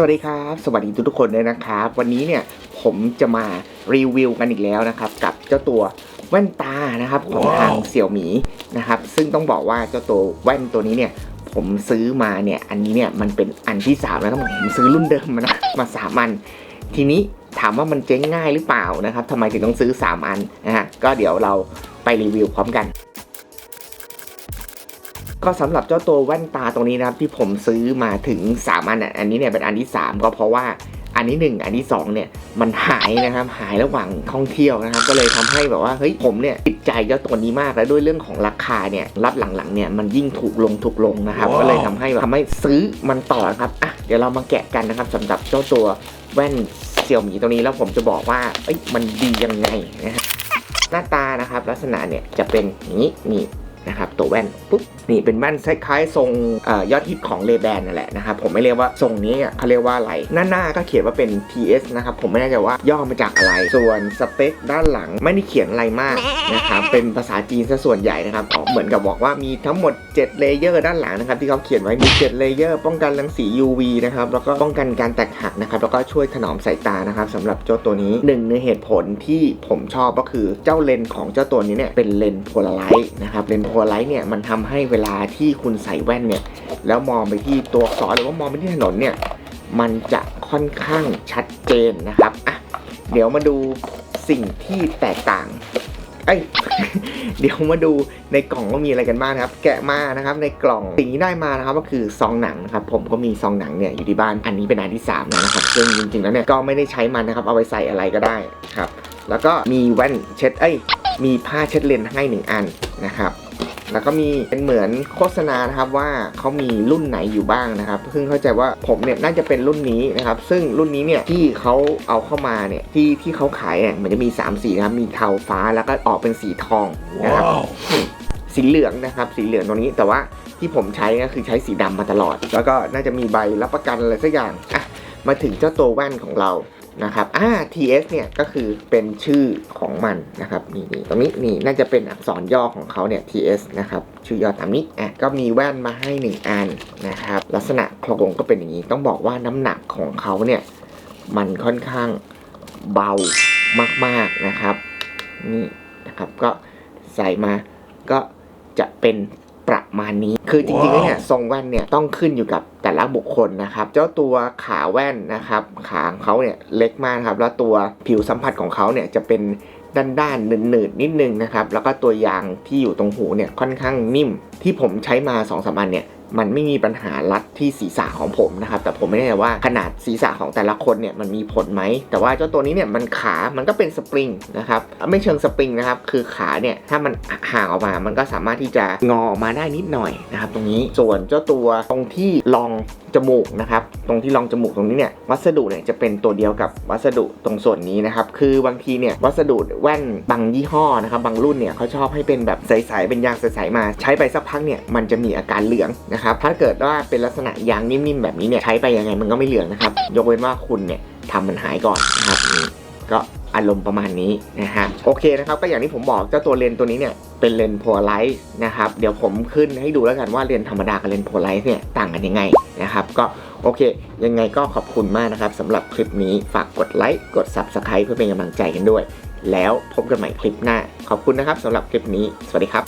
สวัสดีครับ สวัสดีทุกๆคนเลยนะครับ วันนี้เนี่ยผมจะมารีวิวกันอีกแล้วนะครับ กับเจ้าตัวแว่นตานะครับของทางเสี่ยวหมีนะครับ ซึ่งต้องบอกว่าเจ้าตัวแว่นตัวนี้เนี่ย ผมซื้อมาเนี่ยอันนี้เนี่ยมันเป็นอันที่3แล้วครับผมซื้อรุ่นเดิมมานะมาสามอัน ทีนี้ถามว่ามันเจ๊งง่ายหรือเปล่านะครับทำไมถึงต้องซื้อ 3 อันนะฮะก็เดี๋ยวเราไปรีวิวพร้อมกัน ก็สำหรับเจ้าตัวแว่นตาตรงนี้นะครับที่ผมซื้อมาถึง 3 อันอะอันนี้เนี่ยเป็นอันที่ 3 ก็เพราะว่าอันที่ 1 อันที่ 2 เนี่ยมันหายนะครับหายระหว่างท่องเที่ยวนะครับ ก็เลยทำให้แบบว่าเฮ้ยผมเนี่ยติดใจเจ้าตัวนี้มากแล้วด้วยเรื่องของราคาเนี่ยรับหลังๆเนี่ยมันยิ่งถูกลงถูกลงนะครับว้าวก็เลยทำให้แบบทำให้ซื้อมันต่อครับอะเดี๋ยวเรามาแกะกันนะครับสำหรับเจ้าตัวแว่นเสี่ยวหมีตัวนี้แล้วผมจะบอกว่าเอ้ยมันดียังไงนะฮะหน้าตานะครับลักษณะเนี่ยจะเป็นอย่างนี้นี่ นะครับตัวแว่นปุ๊บนี่เป็นแว่นคล้ายๆทรงอยอดฮิตของเลแบนนั่นแหละนะครับผมไม่เรียกว่าทรงนี้เขาเรียกว่าอะไรหน้าหน้าก็เขียนว่าเป็น TS นะครับผมไม่แน่ใจว่าย่อมาจากอะไร ส่วนสเปคด้านหลังไม่ได้เขียนอะไรมากนะครับเป็นภาษาจีนซะส่วนใหญ่นะครับเหมือนกับบอกว่ามีทั้งหมด 7 เลเยอร์ด้านหลังนะครับที่เขาเขียนไว้มี 7 เลเยอร์ ป้องกันรังสี UV นะครับแล้วก็ป้องกันการแตกหักนะครับแล้วก็ช่วยถนอมสายตานะครับสำหรับเจ้าตัวนี้หนึ่งในเหตุผลที่ผมชอบก็คือเจ้าเลนส์ของเจ้าตัวนี้เนี่ยเป็นเลนส์โพลาไรต์นะครับเลนโพลไรต์เนี่ยมันทำให้เวลาที่คุณใส่แว่นเนี่ยแล้วมองไปที่ตัวอักษรหรือว่ามองไปที่ถนนเนี่ยมันจะค่อนข้างชัดเจนนะครับอะเดี๋ยวมาดูสิ่งที่แตกต่างเอ้ยเดี๋ยวมาดูในกล่องว่ามีอะไรกันบ้างนะครับ แกะมานะครับ ในกล่องสิ่งที่ได้มานะครับก็คือซองหนังนะครับ ผมก็มีซองหนังเนี่ยอยู่ที่บ้านอันนี้เป็นอันที่สามแล้วนะครับซึ่งจริงๆแล้วเนี่ยก็ไม่ได้ใช้มันนะครับ เอาไปใส่อะไรก็ได้ครับ แล้วก็มีแว่นเช็ดเอ้ยมีผ้าเช็ดเลนส์ให้หนึ่งอันนะครับ แล้วก็มีเป็นเหมือนโฆษณานะครับว่าเขามีรุ่นไหนอยู่บ้างนะครับซึ่งเข้าใจว่าผมเนี่ยน่าจะเป็นรุ่นนี้นะครับ ซึ่งรุ่นนี้เนี่ยที่เขาเอาเข้ามาเนี่ยที่ที่เขาขายเนี่ยมันจะมี 3 สีนะครับมีเทาฟ้าแล้วก็ออกเป็นสีทองนะครับ Wow. สีเหลืองนะครับ สีเหลืองตรงนี้แต่ว่าที่ผมใช้ก็คือใช้สีดำมาตลอด แล้วก็น่าจะมีใบรับประกันอะไรสักอย่างอะมาถึงเจ้าตัวแว่นของเรา นะครับอ่า TS เนี่ยก็คือเป็นชื่อของมันนะครับนี่นี่ตรงนี้นี่น่าจะเป็นอักษรย่อของเขาเนี่ย TS นะครับชื่อย่อตามนี้อะก็มีแว่นมาให้หนึ่งอันนะครับลักษณะโครงก็เป็นอย่างนี้ ต้องบอกว่าน้ำหนักของเขาเนี่ยมันค่อนข้างเบามากๆนะครับนี่นะครับก็ใส่มาก็จะเป็นประมาณนี้ คือจริงๆแล้วเนี่ยทรงแว่นเนี่ยต้องขึ้นอยู่กับ แต่ละบุคคลนะครับ เจ้าตัวขาแว่นนะครับ ขาของเขาเนี่ยเล็กมากครับ แล้วตัวผิวสัมผัสของเขาเนี่ยจะเป็นด้านๆหนืดๆนิดนึงนะครับ แล้วก็ตัวยางที่อยู่ตรงหูเนี่ยค่อนข้างนิ่ม ที่ผมใช้มา2อสอันเนี่ยมันไม่มีปัญหารัดที่ศีรษะของผมนะครับ แต่ผมไม่แน่ใจว่าขนาดศีรษะของแต่ละคนเนี่ยมันมีผลไหม แต่ว่าเจ้าตัวนี้เนี่ยมันขา มันก็เป็นสปริงนะครับ ไม่เชิงสปริงนะครับ คือขาเนี่ยถ้ามันห่างออกมา มันก็สามารถที่จะงอออกมาได้นิดหน่อยนะครับ ตรงนี้ ส่วนเจ้าตัวตรงที่รองจมูกนะครับ ตรงที่รองจมูกตรงนี้เนี่ยวัสดุเนี่ยจะเป็นตัวเดียวกับวัสดุตรงส่วนนี้นะครับ คือบางทีเนี่ยวัสดุแว่นบางยี่ห้อนะครับ บางรุ่นเนี่ยเขาชอบให้เป็นแบบใสๆ เป็นยางใสๆมา ใช้ไปสักพักเนี่ยมันจะมีอาการเหลืองนะครับถ้าเกิดว่าเป็นลักษณะยางนิ่มๆแบบนี้เนี่ยใช้ไปยังไงมันก็ไม่เหลืองนะครับยกเว้นว่าคุณเนี่ยทำมันหายก่อนนะครับก็อารมณ์ประมาณนี้นะฮะโอเคนะครับก็อย่างที่ผมบอกเจ้าตัวเลนส์ตัวนี้เนี่ยเป็นเลนโพลาไรส์นะครับเดี๋ยวผมขึ้นให้ดูแล้วกันว่าเลนธรรมดากับเลนโพลาไรส์เนี่ยต่างกันยังไงนะครับก็โอเค ยังไงก็ขอบคุณมากนะครับสำหรับคลิปนี้ฝากกดไลค์กด Subscribe เพื่อเป็นกำลังใจกันด้วย แล้วพบกันใหม่คลิปหน้า ขอบคุณนะครับสำหรับคลิปนี้ สวัสดีครับ